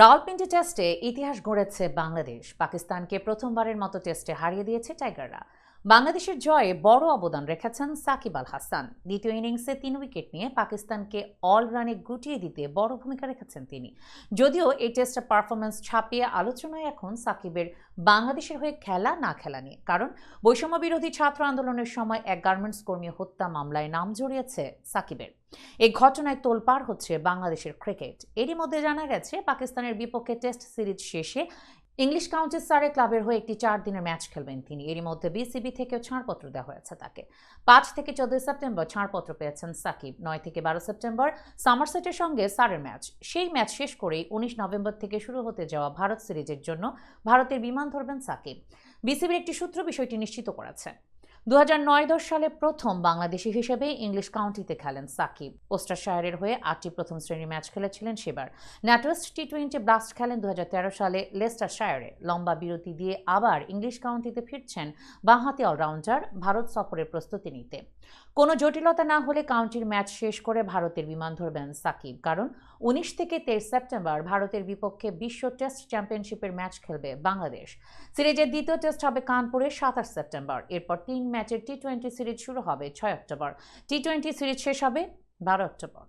রাওয়ালপিন্ডি টেস্টে ইতিহাস গড়েছে বাংলাদেশ। পাকিস্তানকে প্রথমবারের মতো টেস্টে হারিয়ে দিয়েছে টাইগাররা। বাংলাদেশের জয়ে বড় অবদান রেখেছেন সাকিব আল হাসান। দ্বিতীয় ইনিংসে তিন উইকেট নিয়ে পাকিস্তানকে অল রানে গুটিয়ে দিতে বড় ভূমিকা রেখেছেন তিনি। যদিও এই টেস্টের পারফরমেন্স ছাপিয়ে আলোচনায় এখন সাকিবের বাংলাদেশের হয়ে খেলা না খেলা নিয়ে। কারণ বৈষম্য বিরোধী ছাত্র আন্দোলনের সময় এক গার্মেন্টস কর্মী হত্যা মামলায় নাম জড়িয়েছে সাকিবের। এই ঘটনায় তোলপাড় হচ্ছে বাংলাদেশের ক্রিকেট এরই মধ্যে জানা গেছে, পাকিস্তানের বিপক্ষে টেস্ট সিরিজ শেষে ইংলিশ কাউন্টি সারে ক্লাবের হয়ে একটি চার দিনের ম্যাচ খেলবেন তিনি। এরই মধ্যে বিসিবি থেকেও ছাড়পত্র দেওয়া হয়েছে তাকে। পাঁচ থেকে চোদ্দই সেপ্টেম্বর ছাড়পত্র পেয়েছেন সাকিব। নয় থেকে বারো সেপ্টেম্বর সামারসেটের সঙ্গে সারের ম্যাচ। সেই ম্যাচ শেষ করেই উনিশ নভেম্বর থেকে শুরু হতে যাওয়া ভারত সিরিজের জন্য ভারতের বিমান ধরবেন সাকিব। বিসিবির একটি সূত্র বিষয়টি নিশ্চিত করেছে। দু দশ সালে প্রথম বাংলাদেশি হিসেবে ইংলিশ কাউন্টিতে খেলেন সাকিব। ওস্টারশায়ারের হয়ে আটটি প্রথম শ্রেণির ম্যাচ খেলেছিলেন সেবার। ন্যাটওয়েস্ট টি টোয়েন্টি ব্লাস্ট খেলেন দুহাজার তেরো সালে লেস্টার শায়ারে লম্বা বিরতি দিয়ে আবার ইংলিশ কাউন্টিতে ফিরছেন বাঁহাতি অলরাউন্ডার ভারত সফরের প্রস্তুতি নিতে। কোনো জটিলতা না হলে কাউন্টির ম্যাচ শেষ করে ভারতের বিমান ধরবেন সাকিব, কারণ উনিশ থেকে তেইশ সেপ্টেম্বর ভারতের বিপক্ষে বিশ্ব টেস্ট চ্যাম্পিয়নশিপের ম্যাচ খেলবে বাংলাদেশ। সিরিজের দ্বিতীয় টেস্ট হবে কানপুরে সাতাশ সেপ্টেম্বর। এরপর তিন ম্যাচের টি টোয়েন্টি সিরিজ শুরু হবে ছয় অক্টোবর। টি টোয়েন্টি সিরিজ শেষ হবে বারো অক্টোবর।